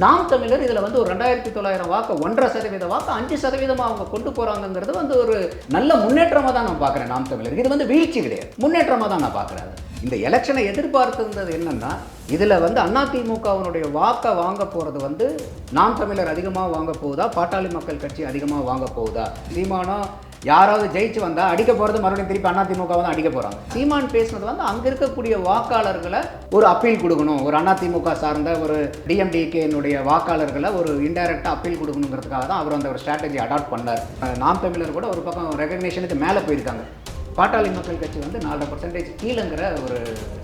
நாம் தமிழர் இதில் வந்து ஒரு ரெண்டாயிரத்தி தொள்ளாயிரம் வாக்கு ஒன்றரை சதவீத வாக்கு அஞ்சு சதவீதமாக அவங்க கொண்டு போகிறாங்கங்கிறது வந்து ஒரு நல்ல முன்னேற்றமாக தான் நான் பார்க்குறேன் நாம் தமிழர். இது வந்து வீழ்ச்சி கிடையாது. முன்னேற்றமாக தான் நான் பார்க்குறேன் இந்த எலெக்ஷனை எதிர்பார்த்திருந்தது என்னன்னா இதில் வந்து அதிமுகவினுடைய வாக்கை வாங்க போகிறது வந்து நாம் தமிழர் அதிகமாக வாங்க போகுதா? பாட்டாளி மக்கள் கட்சி அதிகமாக வாங்க போகுதா? சீமானோ யாராவது ஜெயிச்சு வந்தா அடிக்க போறது மறுபடியும் திருப்பி அதிமுக தான் அடிக்க போறாங்க. சீமான் பேசுனது வந்து அங்க இருக்கக்கூடிய வாக்காளர்களை ஒரு அப்பீல் கொடுக்கணும். ஒரு அதிமுக சார்ந்த ஒரு டிஎம்டிகேனுடைய வாக்காளர்களை ஒரு இன்டைரக்டா அப்பீல் கொடுக்கணுங்கிறதுக்காக தான் அவர் அந்த ஒரு ஸ்ட்ராட்டஜி அடாப்ட் பண்ணார். நாம் தமிழர் கூட ஒரு பக்கம் ரெகக்னேஷனுக்கு மேலே போயிருக்காங்க. பாட்டாளி மக்கள் கட்சி வந்து நாலரை பர்சன்டேஜ் கீழங்கிற ஒரு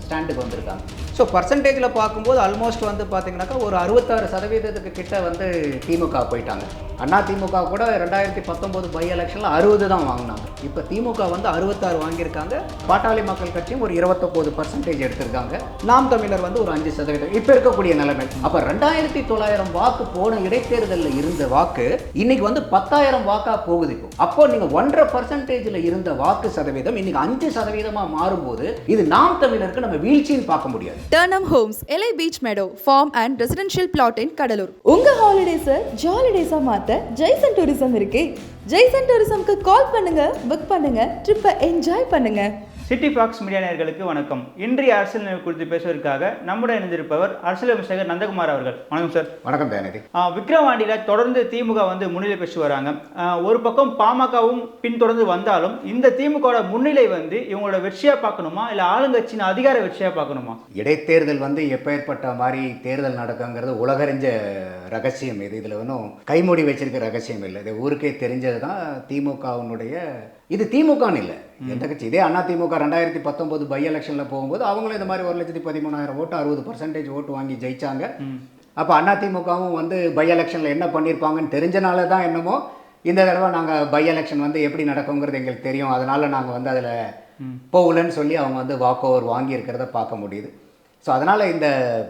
ஸ்டாண்டுக்கு வந்திருக்காங்க. ஸோ பர்சன்டேஜில் பார்க்கும்போது ஆல்மோஸ்ட் வந்து பார்த்தீங்கன்னாக்கா ஒரு அறுபத்தாறு சதவீதத்துக்கு கிட்ட வந்து திமுக போயிட்டாங்க. அண்ணா திமுக கூட ரெண்டாயிரத்தி பத்தொம்போது பை எலெக்ஷனில் அறுபது தான் வாங்கினாங்க. இப்போ திமுக வந்து அறுபத்தாறு வாங்கியிருக்காங்க. பாட்டாளி மக்கள் கட்சியும் ஒரு இருபத்தொம்போது பர்சன்டேஜ் எடுத்திருக்காங்க. நாம் தமிழர் வந்து ஒரு அஞ்சு சதவீதம். இப்போ இருக்கக்கூடிய நிலைமை. அப்போ ரெண்டாயிரத்தி தொள்ளாயிரம் வாக்கு போன இடைத்தேர்தலில் இருந்த வாக்கு இன்னைக்கு வந்து பத்தாயிரம் வாக்கா போகுது இப்போ. அப்போ நீங்கள் ஒன்றரை பர்சன்டேஜில் இருந்த வாக்கு சதவீதம் இன்னைக்கு அஞ்சு சதவீதமாக மாறும்போது இது நாம் தமிழருக்கு நம்ம வீழ்ச்சின்னு பார்க்க முடியாது. டர்னம் homes LI beach meadow farm and residential plot in Cuddalore உங்க ஹாலிடேஸை ஜாலிடேஸா பார்த்த ஜெய்சன் டூரிசம் இருக்கு. ஜெய்சன் டூரிசம்க்கு கால் பண்ணுங்க புக் பண்ணுங்க ட்ரிப்பை என்ஜாய் பண்ணுங்க. சிட்டி ஃபாக்ஸ் மீடியா நேயர்களுக்கு வணக்கம். இன்றைய அரசியல் நிலை குறித்து பேசுவதற்காக நம்முடன் இணைந்திருப்பவர் அரசியல் விமர்சகர் நந்தகுமார் அவர்கள். வணக்கம் சார் வணக்கம் தயாநிதி. ஆஹ் விக்கிரவாண்டியில் தொடர்ந்து திமுக வந்து முன்னிலை பெற்று வராங்க. ஒரு பக்கம் பாமகவும் பின்தொடர்ந்து வந்தாலும் இந்த திமுகவோட முன்னிலை வந்து இவங்களோட வெற்றியா பார்க்கணுமா? இல்லை ஆளுங்கட்சியின் அதிகார வெற்றியா பார்க்கணுமா? இடைத்தேர்தல் வந்து எப்பேற்பட்ட மாதிரி தேர்தல் நடக்குங்கிறது உலகறிஞ்ச ரகசியம். இது இதில் ஒன்றும் கைமூடி வச்சிருக்க ரகசியம் இல்லை. இது ஊருக்கே தெரிஞ்சது தான் திமுகவினுடைய இது திமுகன்னு இல்லை. எந்த கட்சி இதே அண்ணா திமுக ரெண்டாயிரத்தி பத்தொம்போது பை எலெக்ஷனில் போகும்போது அவங்களும் இந்த மாதிரி ஒரு லட்சத்தி பதிமூணாயிரம் ஓட்டு அறுபது பர்சன்டேஜ் ஓட்டு வாங்கி ஜெயிச்சாங்க. அப்போ அண்ணா திமுகவும் வந்து பை எலெக்ஷனில் என்ன பண்ணியிருப்பாங்கன்னு தெரிஞ்சனால தான் என்னமோ இந்த தடவை நாங்கள் பை எலெக்ஷன் வந்து எப்படி நடக்குங்கிறது எங்களுக்கு தெரியும். அதனால் நாங்கள் வந்து அதில் போகலன்னு சொல்லி அவங்க வந்து வாக் ஓவர் வாங்கியிருக்கிறத பார்க்க முடியுது. ஸோ அதனால் இந்த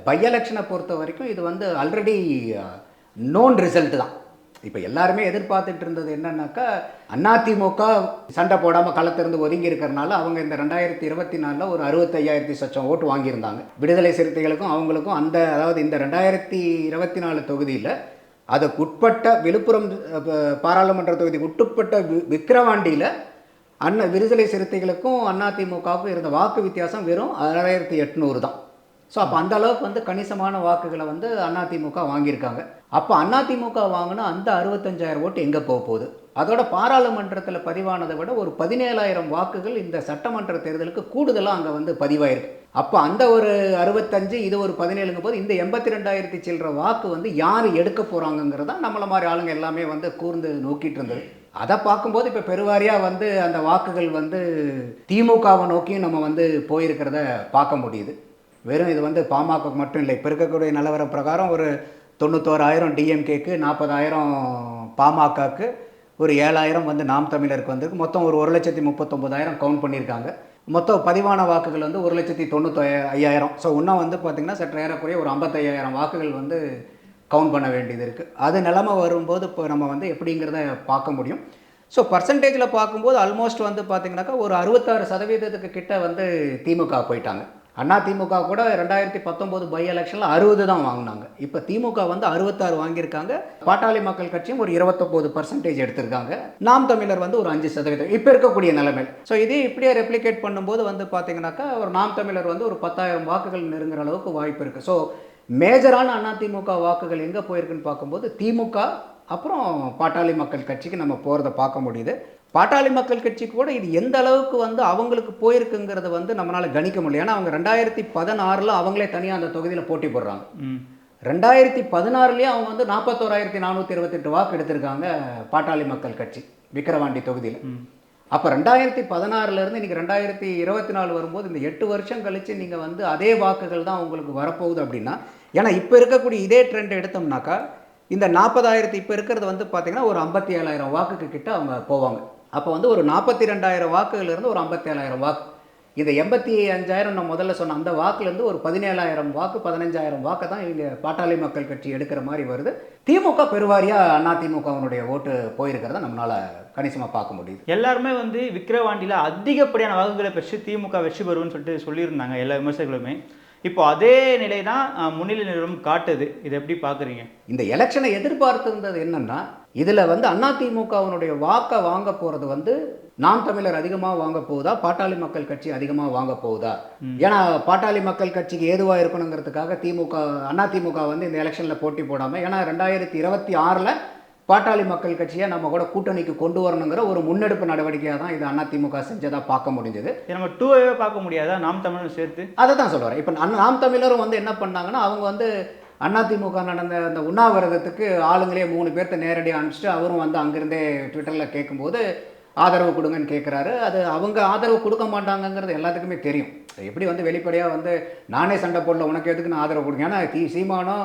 பை எலெக்ஷனை பொறுத்த வரைக்கும் இது வந்து ஆல்ரெடி நோன் ரிசல்ட் தான். இப்போ எல்லாருமே எதிர்பார்த்துட்டு இருந்தது என்னன்னாக்கா அதிமுக சண்டை போடாமல் களத்திலிருந்து ஒதுங்கி இருக்கிறனால அவங்க இந்த ரெண்டாயிரத்தி இருபத்தி நாலில் ஒரு அறுபத்தையாயிரத்தி சொச்சம் ஓட்டு வாங்கியிருந்தாங்க. விடுதலை சிறுத்தைகளுக்கும் அவங்களுக்கும் அந்த அதாவது இந்த ரெண்டாயிரத்தி இருபத்தி நாலு தொகுதியில் அதுக்கு உட்பட்ட விழுப்புரம் பாராளுமன்ற தொகுதிக்கு உட்பட்ட வி- விக்கிரவாண்டியில் அண்ண விடுதலை சிறுத்தைகளுக்கும் அதிமுகவுக்கும் இருந்த வாக்கு வித்தியாசம் வெறும் ஆறாயிரத்தி எட்நூறு தான். ஸோ அப்போ அந்த அளவுக்கு வந்து கணிசமான வாக்குகளை வந்து அதிமுக வாங்கியிருக்காங்க. அப்போ அதிமுக வாங்கினா அந்த அறுபத்தஞ்சாயிரம் ஓட்டு எங்கே போக போகுது? அதோட பாராளுமன்றத்தில் பதிவானதை விட ஒரு பதினேழாயிரம் வாக்குகள் இந்த சட்டமன்ற தேர்தலுக்கு கூடுதலாக அங்கே வந்து பதிவாயிருக்கு. அப்போ அந்த ஒரு அறுபத்தஞ்சு இது ஒரு பதினேழுங்க போது இந்த எண்பத்தி ரெண்டாயிரத்தி சில்லற வாக்கு வந்து யார் எடுக்க போகிறாங்கங்கிறதா நம்மளை மாதிரி ஆளுங்க எல்லாமே வந்து கூர்ந்து நோக்கிட்டு இருந்தது. அதை பார்க்கும்போது இப்போ பெருவாரியாக வந்து அந்த வாக்குகள் வந்து திமுகவை நோக்கியும் நம்ம வந்து போயிருக்கிறத பார்க்க முடியுது. வெறும் இது வந்து பாமக மட்டும் இல்லை. இப்போ இருக்கக்கூடிய நிலவரம் பிரகாரம் ஒரு தொண்ணூத்தோராயிரம் டிஎம்கேக்கு நாற்பதாயிரம் பாமகக்கு ஒரு ஏழாயிரம் வந்து நாம் தமிழருக்கு வந்திருக்கு. மொத்தம் ஒரு ஒரு லட்சத்தி முப்பத்தொம்போதாயிரம் கவுண்ட் பண்ணியிருக்காங்க. மொத்தம் பதிவான வாக்குகள் வந்து ஒரு லட்சத்தி தொண்ணூற்றி ஐயாயிரம் ஸோ இன்னும் வந்து பார்த்திங்கன்னா சற்று ஏறக்குறைய ஒரு ஐம்பத்தையாயிரம் வாக்குகள் வந்து கவுண்ட் பண்ண வேண்டியது இருக்குது அது நிலமை வரும்போது இப்போ நம்ம வந்து எப்படிங்கிறத பார்க்க முடியும். ஸோ பர்சன்டேஜில் பார்க்கும்போது ஆல்மோஸ்ட் வந்து பார்த்திங்கனாக்கா ஒரு அறுபத்தாறு சதவீதத்துக்கு கிட்ட வந்து திமுக போயிட்டாங்க. அண்ணா திமுக கூட ரெண்டாயிரத்தி பத்தொம்போது பை எலெக்ஷனில் அறுபது தான் வாங்கினாங்க. இப்போ திமுக வந்து அறுபத்தாறு வாங்கியிருக்காங்க. பாட்டாளி மக்கள் கட்சியும் ஒரு இருபத்தொம்போது பர்சன்டேஜ் எடுத்திருக்காங்க. நாம் தமிழர் வந்து ஒரு அஞ்சு சதவீதம். இப்போ இருக்கக்கூடிய நிலைமை. ஸோ இதே இப்படியே ரெப்ளிகேட் பண்ணும்போது வந்து பார்த்தீங்கன்னாக்கா ஒரு நாம் தமிழர் வந்து ஒரு பத்தாயிரம் வாக்குகள் நெருங்குற அளவுக்கு வாய்ப்பு இருக்குது ஸோ மேஜரான அதிமுக வாக்குகள் எங்கே போயிருக்குன்னு பார்க்கும்போது திமுக அப்புறம் பாட்டாளி மக்கள் கட்சிக்கு நம்ம போகிறத பார்க்க முடியுது. பாட்டாளி மக்கள் கட்சி கூட இது எந்த அளவுக்கு வந்து அவங்களுக்கு போயிருக்குங்கிறத வந்து நம்மளால் கணிக்க முடியும் ஏன்னா அவங்க ரெண்டாயிரத்தி பதினாறில் அவங்களே தனியாக அந்த தொகுதியில் போட்டி போடுறாங்க. ரெண்டாயிரத்தி பதினாறுலேயே அவங்க வந்து நாற்பத்தோராயிரத்தி நானூற்றி இருபத்தெட்டு வாக்கு எடுத்திருக்காங்க பாட்டாளி மக்கள் கட்சி விக்கிரவாண்டி தொகுதியில். அப்போ ரெண்டாயிரத்தி பதினாறுலேருந்து இன்றைக்கி ரெண்டாயிரத்தி இருபத்தி நாலு வரும்போது இந்த எட்டு வருஷம் கழித்து நீங்கள் வந்து அதே வாக்குகள் தான் உங்களுக்கு வரப்போகுது அப்படின்னா ஏன்னா இப்போ இருக்கக்கூடிய இதே ட்ரெண்ட் எடுத்தோம்னாக்கா இந்த நாற்பதாயிரத்தி இப்போ இருக்கிறது வந்து பார்த்திங்கன்னா ஒரு ஐம்பத்தி ஏழாயிரம் வாக்குக்கு கிட்ட அவங்க போவாங்க. அப்போ வந்து ஒரு நாற்பத்தி ரெண்டாயிரம் வாக்குகள்லேருந்து ஒரு ஐம்பத்தி ஏழாயிரம் வாக்கு. இந்த எண்பத்தி அஞ்சாயிரம் நான் முதல்ல சொன்ன அந்த வாக்குலேருந்து ஒரு பதினேழாயிரம் வாக்கு பதினஞ்சாயிரம் வாக்கை தான் இவங்க பாட்டாளி மக்கள் கட்சி எடுக்கிற மாதிரி வருது. திமுக பெருவாரியாக அதிமுகவினுடைய ஓட்டு போயிருக்கிறத நம்மளால் கணிசமாக பார்க்க முடியுது. எல்லாருமே வந்து விக்கிரவாண்டியில் அதிகப்படியான வாக்குகளை பெற்று திமுக வெற்றி பெறும்னு சொல்லிட்டு சொல்லியிருந்தாங்க எல்லா விமர்சகர்களுமே. இப்போ அதே நிலை தான் முன்னிலை நிறுவனம் காட்டுது. இதை எப்படி பார்க்குறீங்க? இந்த எலெக்ஷனை எதிர்பார்த்திருந்தது என்னன்னா இதுல வந்து அதிமுகவினுடைய வாக்கை வாங்க போறது வந்து நாம் தமிழர் அதிகமாக வாங்க போகுதா? பாட்டாளி மக்கள் கட்சி அதிகமாக வாங்க போகுதா? ஏன்னா பாட்டாளி மக்கள் கட்சிக்கு ஏதுவா இருக்கணுங்கிறதுக்காக திமுக அதிமுக வந்து இந்த எலெக்ஷன்ல போட்டி போடாம ஏன்னா ரெண்டாயிரத்தி இருபத்தி ஆறுல பாட்டாளி மக்கள் கட்சியை நம்ம கூட கூட்டணிக்கு கொண்டு வரணுங்கிற ஒரு முன்னெடுப்பு நடவடிக்கையாக தான் இது அதிமுக செஞ்சதா பார்க்க முடிஞ்சது. நம்ம டூவே பார்க்க முடியாதா? நாம் தமிழன் சேர்த்து? அதை தான் சொல்ல வரேன். இப்போ நாம் தமிழரும் வந்து என்ன பண்ணாங்கன்னா அவங்க வந்து அதிமுக நடந்த அந்த உண்ணாவிரதத்துக்கு ஆளுங்களே மூணு பேர்த்த நேரடியாக அனுப்பிச்சிட்டு அவரும் வந்து அங்கேருந்தே ட்விட்டரில் கேட்கும்போது ஆதரவு கொடுங்கன்னு கேட்குறாரு அது அவங்க ஆதரவு கொடுக்க மாட்டாங்கங்கிறது எல்லாத்துக்குமே தெரியும். எப்படி வந்து வெளிப்படையாக வந்து நானே சண்டை போடல உனக்கு எதுக்கு நான் ஆதரவு கொடுங்க. ஏன்னா தி சீமானோ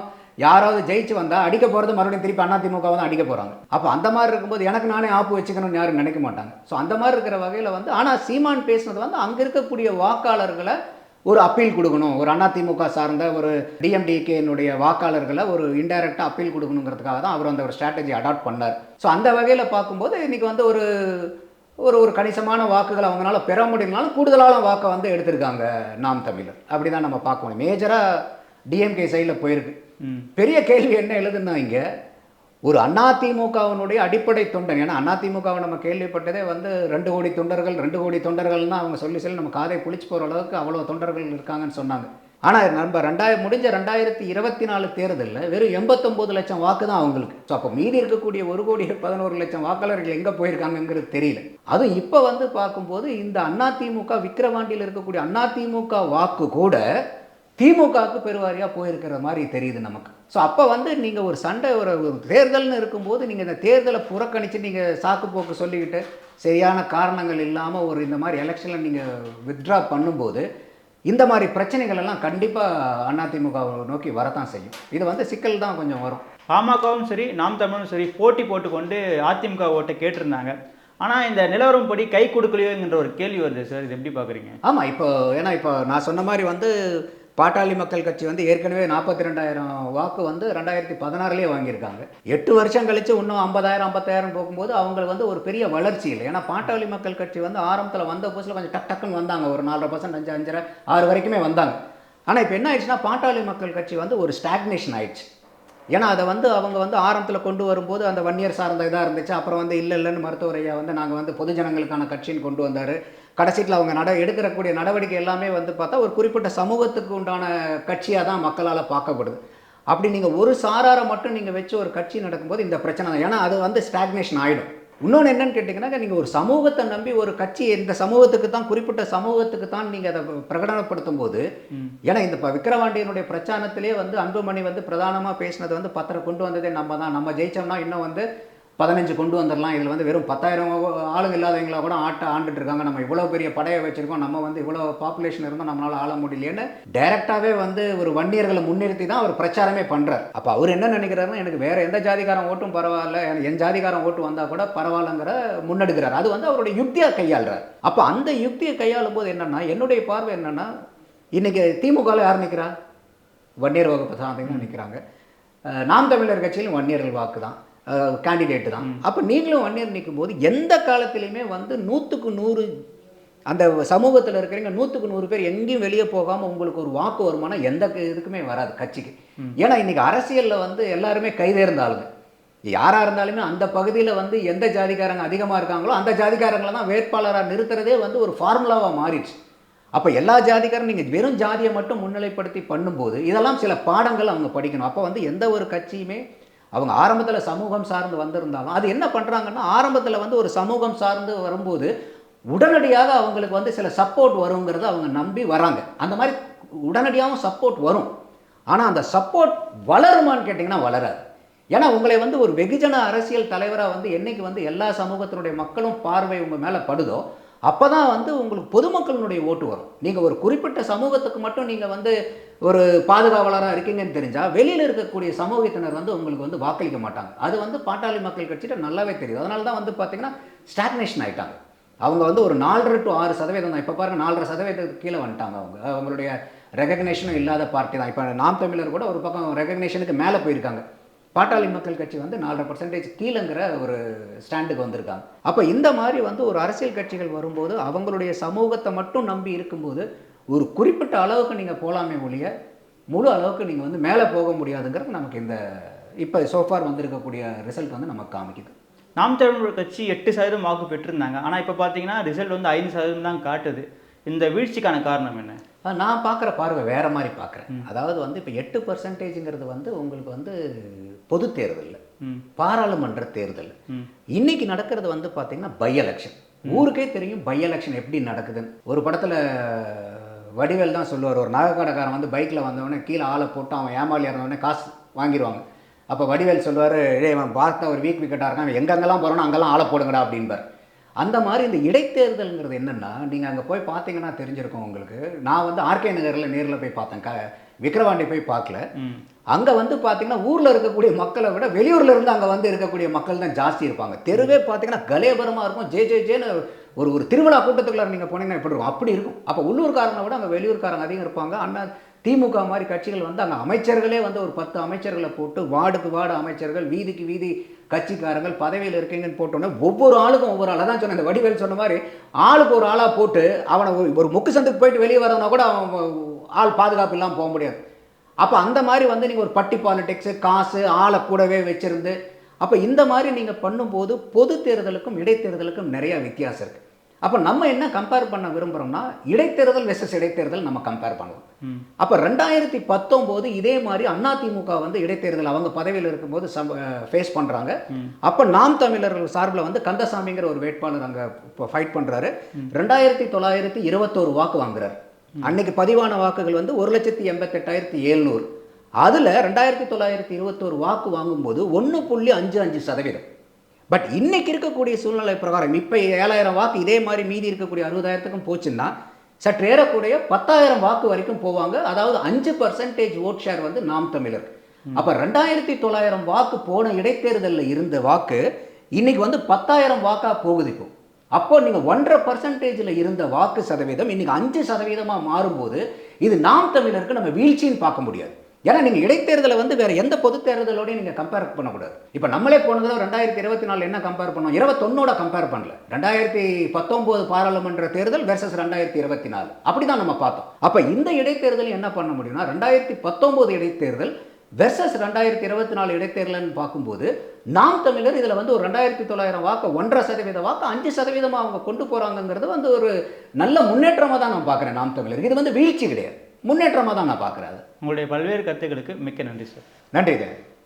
யாராவது ஜெயிச்சு வந்தால் அடிக்க போகிறது மறுபடியும் திருப்பி அதிமுக வந்து அடிக்க போகிறாங்க அப்போ அந்த மாதிரி இருக்கும்போது எனக்கு நானே ஆப்பு வச்சுக்கணும்னு யாரும் நினைக்க மாட்டாங்க. ஸோ அந்த மாதிரி இருக்கிற வகையில் வந்து ஆனால் சீமான் பேசுனது வந்து அங்கே இருக்கக்கூடிய வாக்காளர்களை ஒரு அப்பீல் கொடுக்கணும். ஒரு அதிமுக சார்ந்த ஒரு டிஎம்டிகேனுடைய வாக்காளர்களை ஒரு இன்டைரக்டாக அப்பீல் கொடுக்கணுங்கிறதுக்காக தான் அவர் அந்த ஒரு ஸ்ட்ராட்டஜி அடாப்ட் பண்ணார். ஸோ அந்த வகையில் பார்க்கும்போது இன்னைக்கு வந்து ஒரு ஒரு ஒரு கணிசமான வாக்குகளை அவங்களால பெற முடியலனாலும் கூடுதலான வாக்கை வந்து எடுத்திருக்காங்க நாம் தமிழர். அப்படி தான் நம்ம பார்க்க முடியும் மேஜராக டிஎம்கே சைடில் போயிருக்கு. பெரிய கேள்வி என்ன எழுதுனா இங்க ஒரு அதிமுகவினுடைய அடிப்படை தொண்டன். ஏன்னா அதிமுகவை நம்ம கேள்விப்பட்டதே வந்து ரெண்டு கோடி தொண்டர்கள் ரெண்டு கோடி தொண்டர்கள்னு அவங்க சொல்லி சொல்லி நம்ம காதை குளிச்சு போகிற அளவுக்கு அவ்வளோ தொண்டர்கள் இருக்காங்கன்னு சொன்னாங்க. ஆனால் நம்ம ரெண்டாயிரம் முடிஞ்ச ரெண்டாயிரத்தி இருபத்தி நாலு தேர்தலில் வெறும் எண்பத்தொம்போது லட்சம் வாக்கு தான் அவங்களுக்கு. ஸோ அப்போ மீதி இருக்கக்கூடிய ஒரு கோடி பதினோரு லட்சம் வாக்காளர்கள் எங்கே போயிருக்காங்கங்கிறது தெரியல. அதுவும் இப்போ வந்து பார்க்கும்போது இந்த அதிமுக விக்கிரவாண்டியில் இருக்கக்கூடிய அதிமுக வாக்கு கூட திமுகவுக்கு பெருவாரியாக போயிருக்கிற மாதிரி தெரியுது நமக்கு. ஸோ அப்போ வந்து நீங்கள் ஒரு சண்டை ஒரு ஒரு தேர்தல்னு இருக்கும்போது நீங்கள் இந்த தேர்தலை புறக்கணித்து நீங்கள் சாக்கு போக்கு சொல்லிக்கிட்டு சரியான காரணங்கள் இல்லாமல் ஒரு இந்த மாதிரி எலெக்ஷனில் நீங்கள் வித்ட்ரா பண்ணும்போது இந்த மாதிரி பிரச்சனைகள் எல்லாம் கண்டிப்பாக அதிமுகவை நோக்கி வரத்தான் செய்யும். இது வந்து சிக்கல் தான் கொஞ்சம் வரும். பாமகவும் சரி நாம் தமிழும் சரி போட்டி போட்டுக்கொண்டு அதிமுக ஓட்டை கேட்டிருந்தாங்க. ஆனால் இந்த நிலவரம் படி கை கொடுக்கலையோங்கிற ஒரு கேள்வி வருது சார். இது எப்படி பார்க்குறீங்க? ஆமாம் இப்போ ஏன்னா இப்போ நான் சொன்ன மாதிரி வந்து பாட்டாளி மக்கள் கட்சி வந்து ஏற்கனவே நாற்பத்தி ரெண்டாயிரம் வாக்கு வந்து ரெண்டாயிரத்தி பதினாறுலேயே வாங்கியிருக்காங்க. எட்டு வருஷம் கழிச்சு இன்னும் ஐம்பதாயிரம் ஐம்பத்தாயிரம் போகும்போது அவங்களுக்கு வந்து ஒரு பெரிய வளர்ச்சி இல்லை. ஏன்னா பாட்டாளி மக்கள் கட்சி வந்து ஆரம்பத்தில் வந்த புதுசில் கொஞ்சம் டக் டக்குன்னு வந்தாங்க. ஒரு நாலரை பர்சன்ட் அஞ்சு அஞ்சரை ஆறு வரைக்குமே வந்தாங்க. ஆனால் இப்போ என்ன ஆயிடுச்சுன்னா பாட்டாளி மக்கள் கட்சி வந்து ஒரு ஸ்டாக்னேஷன் ஆயிடுச்சு. ஏன்னா அதை வந்து அவங்க வந்து ஆரம்பத்தில் கொண்டு வரும்போது அந்த ஒன் இயர் சார்ந்த இதாக இருந்துச்சு. அப்புறம் வந்து இல்லை இல்லைன்னு மருத்துவர் ஐயா வந்து நாங்கள் வந்து பொதுஜனங்களுக்கான கட்சின்னு கொண்டு வந்தார். கடைசியில் அவங்க நட எடுக்கிறக்கூடிய நடவடிக்கை எல்லாமே வந்து பார்த்தா ஒரு குறிப்பிட்ட சமூகத்துக்கு உண்டான கட்சியாக தான் மக்களால் பார்க்கப்படுது. அப்படி நீங்கள் ஒரு சாராரை மட்டும் நீங்கள் வச்சு ஒரு கட்சி நடக்கும்போது இந்த பிரச்சனை தான். ஏன்னா அது வந்து ஸ்டாக்னேஷன் ஆகிடும் இன்னொன்று என்னன்னு கேட்டிங்கன்னா நீங்கள் ஒரு சமூகத்தை நம்பி ஒரு கட்சி இந்த சமூகத்துக்கு தான் குறிப்பிட்ட சமூகத்துக்கு தான் நீங்கள் அதை பிரகடனப்படுத்தும் போது ஏன்னா இந்த இப்போ விக்கிரவாண்டியனுடைய பிரச்சாரத்திலே வந்து அன்புமணி வந்து பிரதானமாக பேசினது வந்து பத்திரம் கொண்டு வந்ததே நம்ம தான். நம்ம ஜெயிச்சோம்னா இன்னும் வந்து பதினஞ்சு கொண்டு வந்துடலாம். இதில் வந்து வெறும் பத்தாயிரம் ஆளுங்க இல்லாதவங்களா கூட ஆட்ட ஆண்டுட்டு இருக்காங்க. நம்ம இவ்வளோ பெரிய படையை வச்சுருக்கோம். நம்ம வந்து இவ்வளோ பாப்புலேஷன் இருந்தால் நம்மளால் ஆள முடியலையேன்னு டைரெக்டாகவே வந்து ஒரு வன்னியர்களை முன்னிறுத்தி தான் அவர் பிரச்சாரமே பண்ணுறார் அப்போ அவர் என்ன நினைக்கிறாருன்னா எனக்கு வேறு எந்த ஜாதிகாரன் ஓட்டும் பரவாயில்ல. என் ஜாதிகாரன் ஓட்டு வந்தால் கூட பரவாயில்லங்கிற முன்னெடுக்கிறார். அது வந்து அவருடைய யுக்தியாக கையாளுறார். அப்போ அந்த யுக்தியை கையாளும் போது என்னென்னா என்னுடைய பார்வை என்னென்னா இன்றைக்கி திமுகவில் யார் நிற்கிறா வன்னியர் வகுப்பு சார்ந்தவங்க நிற்கிறாங்க நினைக்கிறாங்க நாம் தமிழர் கட்சியிலும் வன்னியர்கள் வாக்கு தான் கேண்டிடேட்டு தான். அப்போ நீங்களும் வன்னியர் நிற்கும் போது எந்த காலத்திலையுமே வந்து நூற்றுக்கு நூறு அந்த சமூகத்தில் இருக்கிறவங்க நூற்றுக்கு நூறு பேர் எங்கேயும் வெளியே போகாமல் உங்களுக்கு ஒரு வாக்கு வருமானம் எந்த இதுக்குமே வராது கட்சிக்கு. ஏன்னா இன்னைக்கு அரசியலில் வந்து எல்லாருமே கைதேர்ந்தாளுங்க. யாராக இருந்தாலுமே அந்த பகுதியில் வந்து எந்த ஜாதிக்காரங்க அதிகமாக இருக்காங்களோ அந்த ஜாதிக்காரங்களை தான் வேட்பாளராக நிறுத்துறதே வந்து ஒரு ஃபார்முலாவாக மாறிடுச்சு. அப்போ எல்லா ஜாதிக்காரும் நீங்கள் வெறும் ஜாதியை மட்டும் முன்னிலைப்படுத்தி பண்ணும்போது இதெல்லாம் சில பாடங்கள் அவங்க படிக்கணும். அப்போ வந்து எந்த ஒரு கட்சியுமே அவங்க ஆரம்பத்தில் சமூகம் சார்ந்து வந்திருந்தாலும் அது என்ன பண்ணுறாங்கன்னா ஆரம்பத்தில் வந்து ஒரு சமூகம் சார்ந்து வரும்போது உடனடியாக அவங்களுக்கு வந்து சில சப்போர்ட் வருங்கிறத அவங்க நம்பி வராங்க. அந்த மாதிரி உடனடியாகவும் சப்போர்ட் வரும். ஆனால் அந்த சப்போர்ட் வளருமான்னு கேட்டிங்கன்னா வளராது. ஏன்னா உங்களை வந்து ஒரு வெகுஜன அரசியல் தலைவராக வந்து என்னைக்கு வந்து எல்லா சமூகத்தினுடைய மக்களும் பார்வை உங்கள் மேலே படுதோ அப்போ தான் வந்து உங்களுக்கு பொதுமக்களினுடைய ஓட்டு வரும். நீங்கள் ஒரு குறிப்பிட்ட சமூகத்துக்கு மட்டும் நீங்கள் வந்து ஒரு பாதுகாவலராக இருக்கீங்கன்னு தெரிஞ்சால் வெளியில் இருக்கக்கூடிய சமூகத்தினர் வந்து உங்களுக்கு வந்து வாக்களிக்க மாட்டாங்க. அது வந்து பாட்டாளி மக்கள் கட்சிகிட்ட நல்லாவே தெரியுது. அதனால தான் வந்து பார்த்தீங்கன்னா ஸ்டாக்னேஷன் ஆகிட்டாங்க அவங்க வந்து ஒரு நாலரை டு ஆறு சதவீதம் தான். இப்போ பாருங்கள் நாலரை சதவீதத்துக்கு கீழே வந்துட்டாங்க அவங்க. அவங்களுடைய ரெகக்னேஷனும் இல்லாத பார்ட்டி தான். இப்போ நாம் தமிழர் கூட ஒரு பக்கம் ரெகக்னேஷனுக்கு மேலே போயிருக்காங்க. பாட்டாளி மக்கள் கட்சி வந்து நாலரை பர்சன்டேஜ் கீழங்கிற ஒரு ஸ்டாண்டுக்கு வந்திருக்காங்க. அப்போ இந்த மாதிரி வந்து ஒரு அரசியல் கட்சிகள் வரும்போது அவங்களுடைய சமூகத்தை மட்டும் நம்பி இருக்கும்போது ஒரு குறிப்பிட்ட அளவுக்கு நீங்கள் போகலாமே ஒழிய முழு அளவுக்கு நீங்கள் வந்து மேலே போக முடியாதுங்கிறது நமக்கு இந்த இப்போ சோஃபார் வந்திருக்கக்கூடிய ரிசல்ட் வந்து நமக்கு காமிக்குது. நாம் தமிழர் கட்சி எட்டு சதவீதம் வாக்கு பெற்றிருந்தாங்க. ஆனால் இப்போ பார்த்தீங்கன்னா ரிசல்ட் வந்து ஐந்து சதவீதம் தான் காட்டுது. இந்த வீழ்ச்சிக்கான காரணம் என்ன? நான் பார்க்குற பார்வை வேற மாதிரி பார்க்குறேன். அதாவது வந்து இப்போ எட்டு பர்சன்டேஜுங்கிறது வந்து உங்களுக்கு வந்து பொது தேர்தல் ம். பாராளுமன்ற தேர்தல். இன்னைக்கு நடக்கிறது வந்து பார்த்தீங்கன்னா பை எலெக்ஷன். ஊருக்கே தெரியும் பை எலெக்ஷன் எப்படி நடக்குதுன்னு. ஒரு படத்தில் வடிவேல் தான் சொல்லுவார். ஒரு நகைக்கடைக்காரன் வந்து பைக்கில் வந்தவொடனே கீழே ஆளை போட்டு அவன் ஏமாளி இறந்தவொடனே காசு வாங்கிடுவாங்க அப்போ வடிவேல் சொல்லுவார் ஏ அவன் பார்த்த ஒரு வீக் விக்கெட்டாக இருக்கான். அவன் எங்கெங்கெல்லாம் போகிறானோ அங்கெல்லாம் ஆளை போடுங்கடா அப்படின்பார். அந்த மாதிரி இந்த இடைத்தேர்தல்ங்கிறது என்னென்னா நீங்கள் அங்கே போய் பார்த்தீங்கன்னா தெரிஞ்சிருக்கும் உங்களுக்கு. நான் வந்து ஆர்கே நகரில் நேரில் போய் பார்த்தேன். க விக்கிரவாண்டி போய் பார்க்கல. அங்கே வந்து பார்த்தீங்கன்னா ஊரில் இருக்கக்கூடிய மக்களை விட வெளியூரில் இருந்து அங்கே வந்து இருக்கக்கூடிய மக்கள் தான் ஜாஸ்தி இருப்பாங்க. தெருவே பார்த்தீங்கன்னா கலேபரமாக இருக்கும். ஜே ஜே ஜேன்னு ஒரு ஒரு திருவிழா கூட்டத்துக்குள்ள நீங்கள் போனீங்கன்னா எப்படி இருக்கும்? அப்படி இருக்கும். அப்போ உள்ளூர்காரங்களை விட அங்கே வெளியூர்காரங்க அதிகம் இருப்பாங்க. அண்ணா திமுக மாதிரி கட்சிகள் வந்து அங்கே அமைச்சர்களே வந்து ஒரு பத்து அமைச்சர்களை போட்டு வார்டுக்கு வார்டு அமைச்சர்கள் வீதிக்கு வீதி கட்சிக்காரங்கள் பதவியில் இருக்கீங்கன்னு போட்டோன்னே ஒவ்வொரு ஆளுக்கும் ஒவ்வொரு ஆளாக தான் சொன்னேன் இந்த வடிவேல் சொன்ன மாதிரி ஆளுக்கு ஒரு ஆளாக போட்டு அவனை ஒரு- ஒரு முக்கு சந்துக்கு போயிட்டு வெளியே வரவனா கூட அவன் ஆள் பாதுகாப்பு இல்லாமல் போக முடியாது. அப்போ அந்த மாதிரி வந்து நீங்கள் ஒரு பட்டி பாலிடிக்ஸு காசு ஆளை கூடவே வச்சிருந்து அப்போ இந்த மாதிரி நீங்கள் பண்ணும்போது பொது தேர்தலுக்கும் இடைத்தேர்தலுக்கும் நிறைய வித்தியாசம் இருக்குது அப்போ நம்ம என்ன கம்பேர் பண்ண விரும்புகிறோம்னா இடைத்தேர்தல் வெர்சஸ் இடைத்தேர்தல் நம்ம கம்பேர் பண்ணலாம் அப்போ ரெண்டாயிரத்தி பத்தொம்போது இதே மாதிரி அதிமுக வந்து இடைத்தேர்தல் அவங்க பதவியில் இருக்கும்போது ஃபேஸ் பண்ணுறாங்க அப்போ நாம் தமிழர்கள் சார்பில் வந்து கந்தசாமிங்கிற ஒரு வேட்பாளர் அங்கே ஃபைட் பண்ணுறாரு ரெண்டாயிரத்தி தொள்ளாயிரத்தி இருபத்தோரு வாக்கு வாங்குறாரு. அன்னைக்கு பதிவான வாக்குகள் வந்து ஒரு லட்சத்தி எண்பத்தெட்டாயிரத்தி எழுநூறு. அதில் ரெண்டாயிரத்தி தொள்ளாயிரத்தி இருபத்தோரு வாக்கு வாங்கும்போது ஒன்று புள்ளி அஞ்சு அஞ்சு சதவீதம். பட் இன்னைக்கு இருக்கக்கூடிய சூழ்நிலை பிரகாரம் இப்போ ஏழாயிரம் வாக்கு இதே மாதிரி மீதி இருக்கக்கூடிய அறுபதாயிரத்துக்கும் போச்சுன்னா சற்று ஏறக்கூடிய பத்தாயிரம் வாக்கு வரைக்கும் போவாங்க. அதாவது அஞ்சு பர்சன்டேஜ் ஓட் ஷேர் வந்து நாம் தமிழர். அப்போ ரெண்டாயிரத்தி தொள்ளாயிரம் வாக்கு போன இடைத்தேர்தலில் இருந்த வாக்கு இன்னைக்கு வந்து பத்தாயிரம் வாக்காக போகுது இப்போ. அப்போ நீங்கள் ஒன்றரை பர்சன்டேஜில் இருந்த வாக்கு சதவீதம் இன்றைக்கி அஞ்சு சதவீதமாக மாறும்போது இது நாம் தமிழருக்கு நம்ம வீழ்ச்சின்னு பார்க்க முடியாது. ஏன்னா நீங்கள் இடைத்தேர்தலை வந்து வேறு எந்த பொது தேர்தலோடய நீங்கள் கம்பேர் பண்ணக்கூடாது. இப்போ நம்மளே போனதில் ரெண்டாயிரத்தி இருபத்தி நாலு என்ன கம்பேர் பண்ணோம்? இருபத்தொன்னோட கம்பேர் பண்ணல. ரெண்டாயிரத்தி பத்தொம்போது பாராளுமன்ற தேர்தல் வெர்சஸ் ரெண்டாயிரத்தி இருபத்தி நாலு. அப்படி தான் நம்ம பார்த்தோம். அப்போ இந்த இடைத்தேர்தல் என்ன பண்ண முடியும்னா ரெண்டாயிரத்தி பத்தொம்போது இடைத்தேர்தல் வெர்சஸ் ரெண்டாயிரத்தி இருபத்தி நாலு இடைத்தேர்தல்னு பார்க்கும்போது நாம் தமிழர் இதில் வந்து ஒரு ரெண்டாயிரத்தி தொள்ளாயிரம் வாக்கு ஒன்றரை சதவீத வாக்கு அஞ்சு சதவீதமாக அவங்க கொண்டு போகிறாங்கங்கிறது வந்து ஒரு நல்ல முன்னேற்றமாக தான் நான் பார்க்குறேன் நாம் தமிழர். இது வந்து வீழ்ச்சி கிடையாது. முன்னேற்றமாக தான் நான் பார்க்குறேன் உங்களுடைய பல்வேறு கருத்துக்களுக்கு மிக்க நன்றி சார். நன்றி தேவன்